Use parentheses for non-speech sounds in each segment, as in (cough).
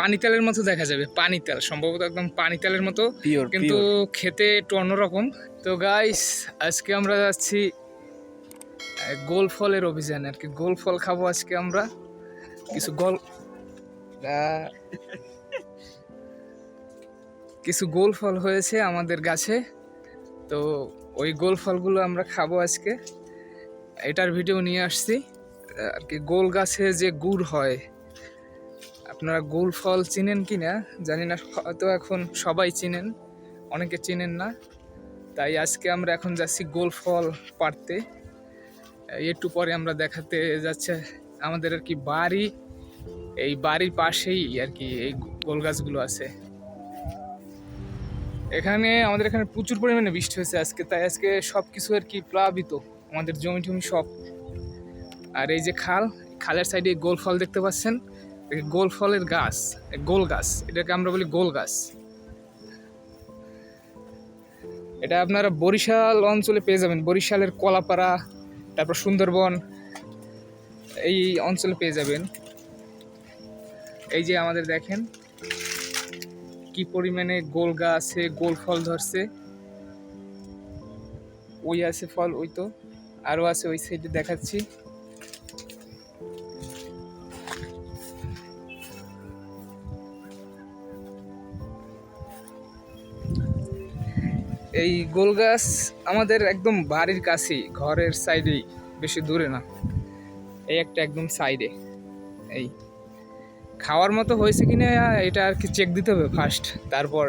পানি তেলের মতো দেখা যাবে পানি তেল সম্ভবত একদম পানি তেলের মতো কিন্তু খেতে একটু অন্যরকম। তো গাইস আজকে আমরা যাচ্ছি গোল ফলের অভিযানে আর কি গোল ফল খাব আজকে আমরা। কিছু গোল কিছু গোল ফল হয়েছে আমাদের গাছে। তো ওই গোল ফলগুলো আমরা খাব আজকে। এটার ভিডিও নিয়ে আসছি। আর কি গোল গাছে যে গুড় হয় আপনারা গোল ফল চিনেন কি না? জানি না, হয়তো এখন সবাই চিনেন, অনেকে চিনেন না। তাই আজকে আমরা এখন যাচ্ছি গোল ফল এই একটু পরে আমরা দেখাতে যাচ্ছে আমাদের আর কি বাড়ি। এই বাড়ির পাশেই আর কি এই গোল গাছগুলো আছে। এখানে আমাদের এখানে প্রচুর পরিমাণে বৃষ্টি হয়েছে আজকে, তাই আজকে সব কিছু আর কি প্লাবিত। আমাদের জমি টমি সব। আর এই যে খাল, খালের সাইডে গোল ফল দেখতে পাচ্ছেন। গোল ফলের গাছ, গোল গাছ, এটাকে আমরা বলি গোল গাছ। এটা আপনারা বরিশাল অঞ্চলে পেয়ে যাবেন, বরিশালের কলাপাড়া, তারপর সুন্দরবন, এই অঞ্চলে পেয়ে যাবেন। এই যে আমাদের দেখেন, কি পরিমাণে গোল গাছে গোল ফল ধরছে। ওই আছে ফল, ওই তো। আরও আছে ওই সাইডে দেখাচ্ছি। এই গোল গাছ আমাদের একদম বাড়ির কাছেই, ঘরের সাইডেই বেশি দূরে না। এই একটা একদম সাইডে এই। খাওয়ার মতো হয়েছে কি না এটা আর কি চেক দিতে হবে ফার্স্ট তারপর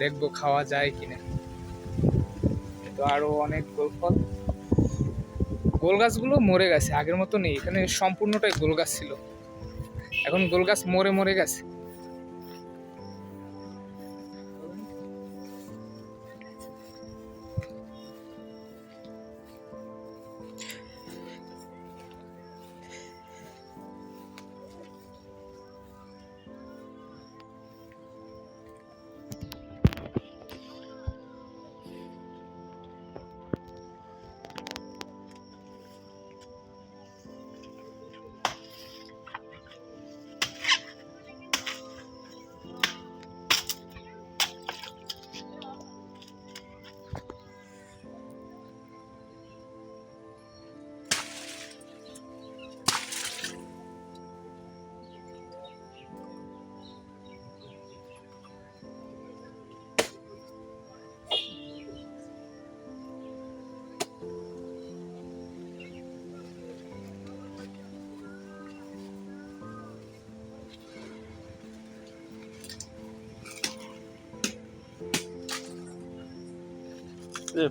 দেখব খাওয়া যায় কি না তো আরও অনেক গোল ফল। গোল গাছগুলো মরে গেছে, আগের মতো নেই। এখানে সম্পূর্ণটাই গোল গাছ ছিল। এখন গোল গাছ মরে মরে গেছে।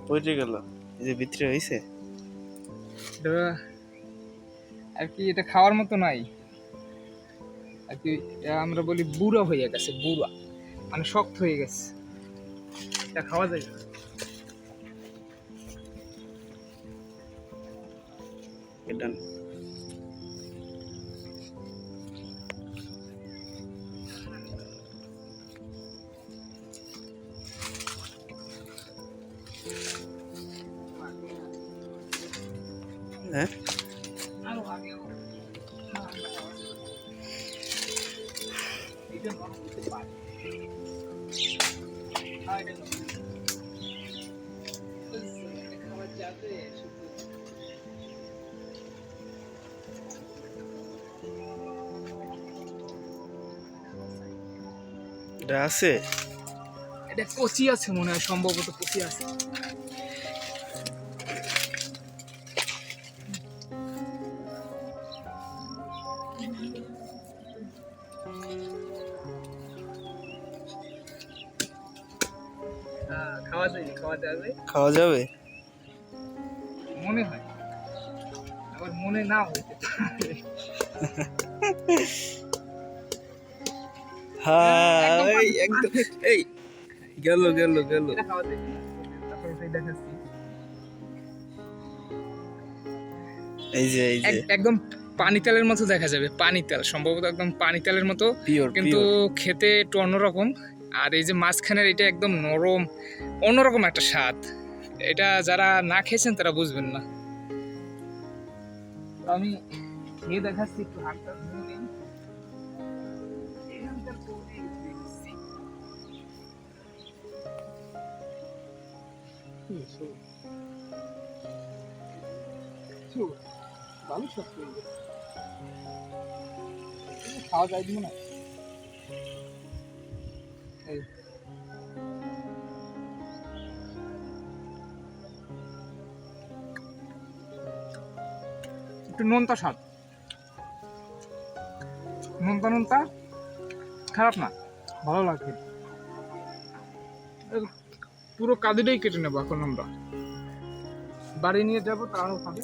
পড়ে গেল। এই যে ভিতরে হয়েছে এটা আর কি এটা খাওয়ার মতো নাই। আর কি আমরা বলি বুড়া হয়ে গেছে বুড়া। মানে শক্ত হয়ে গেছে। এটা খাওয়া যায়। না। এটা শুধু এটা আছে? এটা কচি আছে মনে হয় সম্ভবত কচি আছে। খাওয়া যাবে? খাওয়া যাবে? মনে হয়। আবার মনে না হইতে। (laughs) হ্যাঁ একদম এই গেল গেল গেল। এই যে এই যে। একদম পানি তেলের মতো দেখা যাবে পানি তেল সম্ভবত একদম পানি তেলের মতো কিন্তু খেতে একটু অন্যরকম। আর এই যে মাঝখানের এটা একদম নরম, অন্যরকম একটা স্বাদ। এটা যারা না খেয়েছেন তারা বুঝবেন না। আমি দেখাচ্ছি খাওয়া যায় না? একটু নোনতা স্বাদ। নোনতা নোনতা খারাপ না, ভালো এই পুরো কাঁদিটাই কেটে নেব এখন আমরা। বাড়ি নিয়ে যাব তারাও খাবে।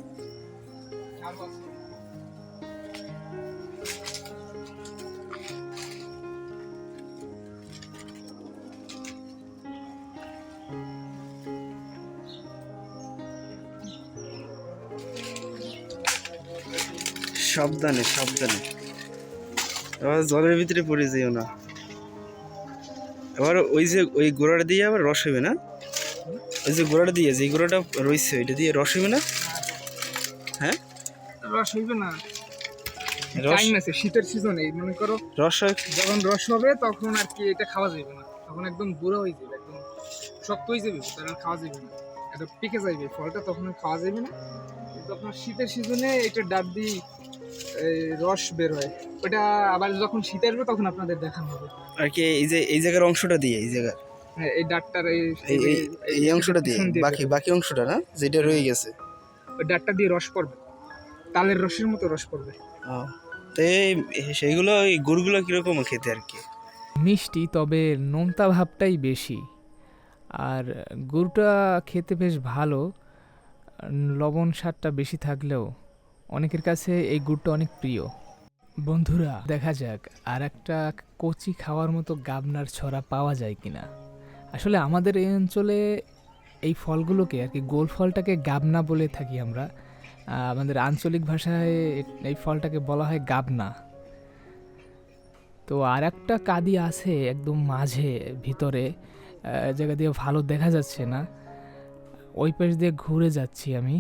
সাবধানে সাবধানে। আবার জলের ভিতরে পড়ে যেও না। আবার ওই যে ওই গোড়াটা দিয়ে আবার রস হবে না? ওই যে গোড়াটা দিয়ে যে গোড়াটা রয়েছে ওইটা দিয়ে রস হবে না? হ্যাঁ? রস হইবে না। টাইম আছে শীতের সিজনে মনে করো রস যখন রস হবে তখন আর কি এটা খাওয়া যাবে না। তখন একদম বুড়ো হয়ে যাবে একদম শক্ত হয়ে যাবে তখন খাওয়া যাবে না। এটা পেকে যাবে ফলটা তখন খাওয়া যাবে না। আপনার শীতের সিজনে এটা ডাব দিয়ে এই, রস বের হয়। ওটা আবার যখন শীত আসবে তখন আপনাদের দেখানো হবে। আর কি এই যে এই জায়গার অংশটা দিয়ে এই জায়গা। হ্যাঁ এই ডাটটার এই এই এই- এই অংশটা দিয়ে বাকি বাকি অংশটা না যেটা রয়ে গেছে। ওই ডাটটা দিয়ে রস পড়বে। তালের রসের মতো রস পড়বে। ও, তো এই সেইগুলো ওই গুড়গুলো কীরকম খেতে আর কি? মিষ্টি তবে নোনতা ভাবটাই বেশি। আর গুড়টা খেতে বেশ ভালো। লবণ স্বাদটা বেশি থাকলেও। অনেকের কাছে এই গুড়টা অনেক প্রিয়। বন্ধুরা, দেখা যাক আর একটা কচি খাওয়ার মতো গাবনার ছড়া পাওয়া যায় কিনা। আসলে আমাদের এই অঞ্চলে এই ফলগুলোকে আর কি গোল ফলটাকে গাবনা বলে থাকি আমরা। আমাদের আঞ্চলিক ভাষায় এই ফলটাকে বলা হয় গাবনা। তো আর একটা কাদি আছে একদম মাঝে, ভিতরে জায়গা দিয়ে ভালো দেখা যাচ্ছে না। ওই পাশ দিয়ে ঘুরে যাচ্ছি আমি।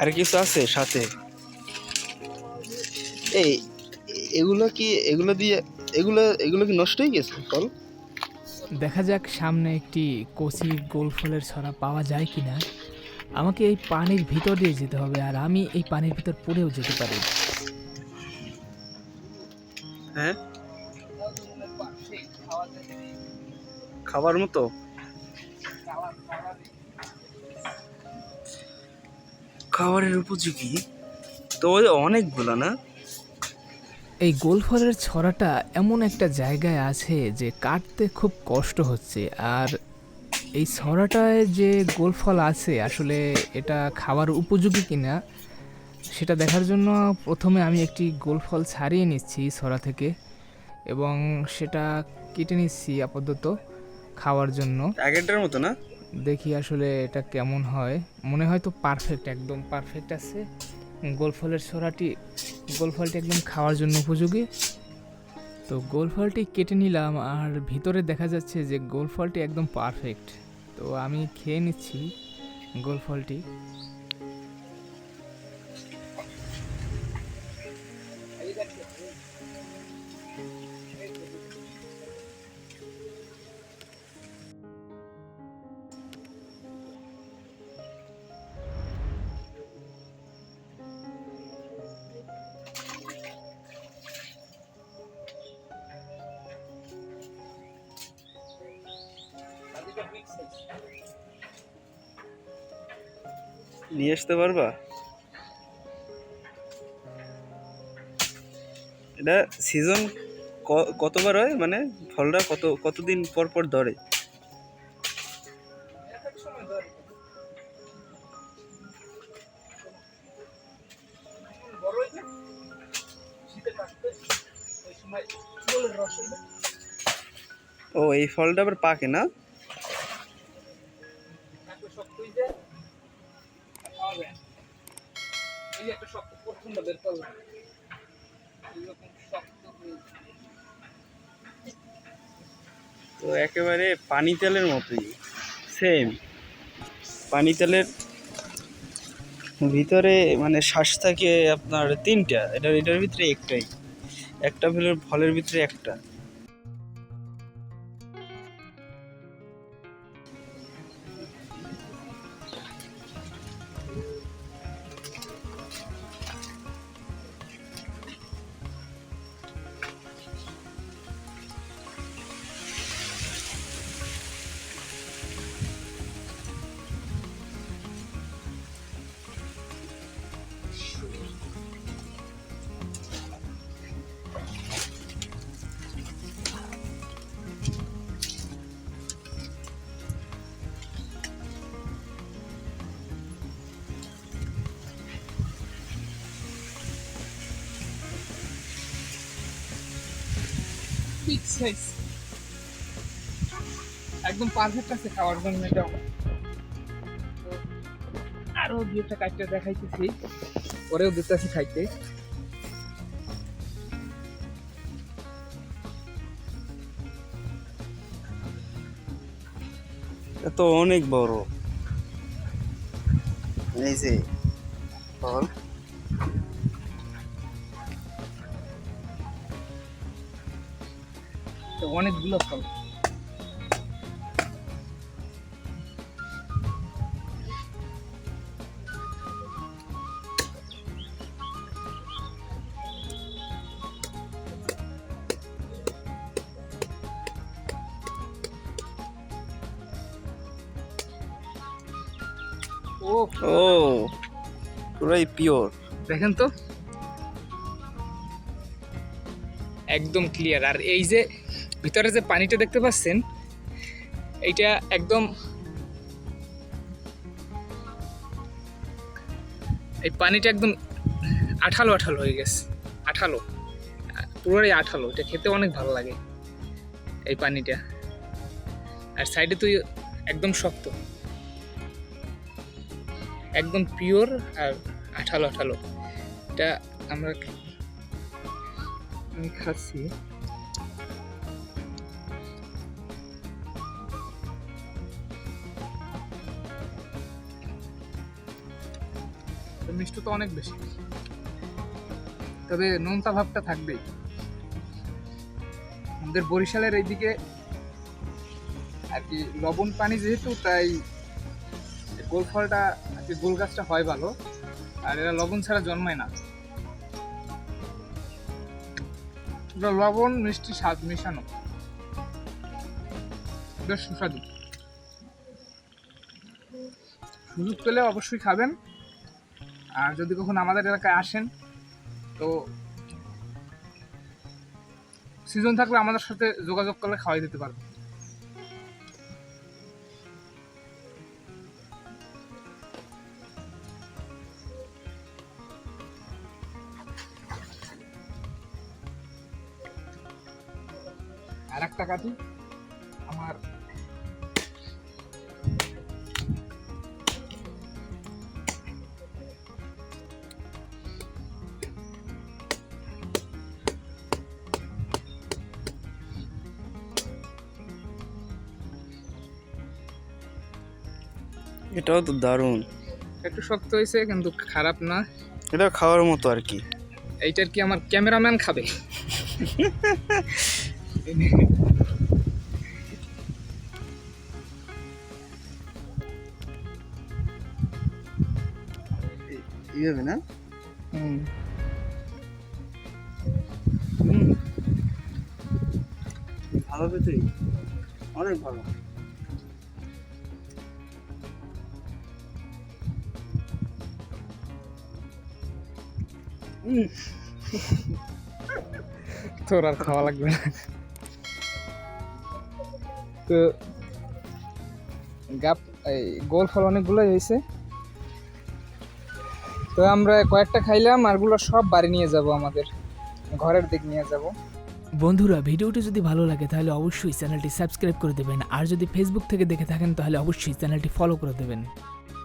আর কিছু আছে সাথে? এই এগুলো কি এগুলো দিয়ে এগুলো এগুলো কি নষ্ট হয়ে গেছে ফল? দেখা যাক সামনে একটি কচি গোল ফলের ছড়া পাওয়া যায় কিনা। আমাকে এই পানির ভিতর দিয়ে যেতে হবে আর আমি এই পানির ভিতর পড়েও যেতে পারি। হ্যাঁ? খাবার মতো? খাবারের উপযোগী? তো ওই অনেকগুলো না? এই গোল ফলের ছড়াটা এমন একটা জায়গায় আছে যে কাটতে খুব কষ্ট হচ্ছে। আর এই ছড়াটায় যে গোল ফল আছে আসলে এটা খাবার উপযোগী কিনা সেটা দেখার জন্য প্রথমে আমি একটি গোল ফল ছাড়িয়ে নিচ্ছি ছড়া থেকে এবং সেটা কেটে নিচ্ছি আপাতত খাওয়ার জন্য। আগেরটার মতো না? দেখি আসলে এটা কেমন হয়। মনে হয় তো পারফেক্ট একদম পারফেক্ট আছে। গোল ফলের ছড়াটি গোল ফলটি একদম খাওয়ার জন্য উপযোগী। তো গোল ফলটি কেটে নিলাম আর ভিতরে দেখা যাচ্ছে যে গোল ফলটি একদম পারফেক্ট তো আমি খেয়ে নিচ্ছি গোল ফলটি। নিয়ে আসতে পারবা? এটা সিজন কতবার হয়? মানে ফলটা কত, কতদিন পর পর ধরে? ও, এই ফলটা আবার পাকে না? প্রথমটা বের তো একেবারে পানি তেলের মতোই সেম পানি তেলের ভিতরে মানে শ্বাস থাকে আপনার তিনটা, এটার এটার ভিতরে একটাই। একটা ফলের ফলের ভিতরে একটা। সাইজ একদম পারফেক্ট আছে খাওয়ার জন্য এটা তো আরও দু একটা কাটতে দেখাইতেছি। পরেও দিতেছি খাইতে। তো অনেক বড়। এই যে ফল অনেকগুলো ফল। ও পুরাই পিওর দেখেন তো। একদম ক্লিয়ার আর এই যে ভিতরে যে পানিটা দেখতে পাচ্ছেন, এইটা একদম এই পানিটা একদম আঠালো আঠালো হয়ে গেছে, আঠালো। পুরোটাই আঠালো, এটা খেতে অনেক ভালো লাগে এই পানিটা। আর সাইডে তুই একদম শক্ত, একদম পিওর আর আঠালো আঠালো। এটা আমরা আমি খাচ্ছি। তো মিষ্টি তো অনেক বেশি। তবে নোনতা ভাবটা থাকবেই। আমাদের বরিশালের এইদিকে আর কি লবণ পানি যেহেতু, তাই গোল ফলটা আর কি গোল গাছটা হয় ভালো। আর এরা লবণ ছাড়া জন্মায় না। লবণ, মিষ্টি, স্বাদ মেশানো। বেশ সুস্বাদু। সুযোগ পেলে অবশ্যই খাবেন। আর যদি কখনো আমাদের এলাকায় আসেন, তো সিজন থাকলে আমাদের সাথে যোগাযোগ করলে খাওয়াই দিতে পারব আর একটা কাটি আমার এটাও তো দারুণ। একটু শক্ত হয়েছে কিন্তু খারাপ না। এটা খাওয়ার মতো আর কি। এইটার কি আমার ক্যামেরাম্যান খাবে? এইভাবে না? হুম। ভালো অনেক ভালো। তোর আর খাওয়া লাগবে না। তো গাপ, এই গোল ফল অনেকগুলোই হয়েছে। তো আমরা কয়েকটা খাইলাম আরগুলো সব বাড়ি নিয়ে যাব আমাদের। ঘরের দিক নিয়ে যাব। বন্ধুরা, ভিডিওটি যদি ভালো লাগে, তাহলে অবশ্যই চ্যানেলটি সাবস্ক্রাইব করে দেবেন। আর যদি ফেসবুক থেকে দেখে থাকেন, তাহলে অবশ্যই চ্যানেলটি ফলো করে দেবেন।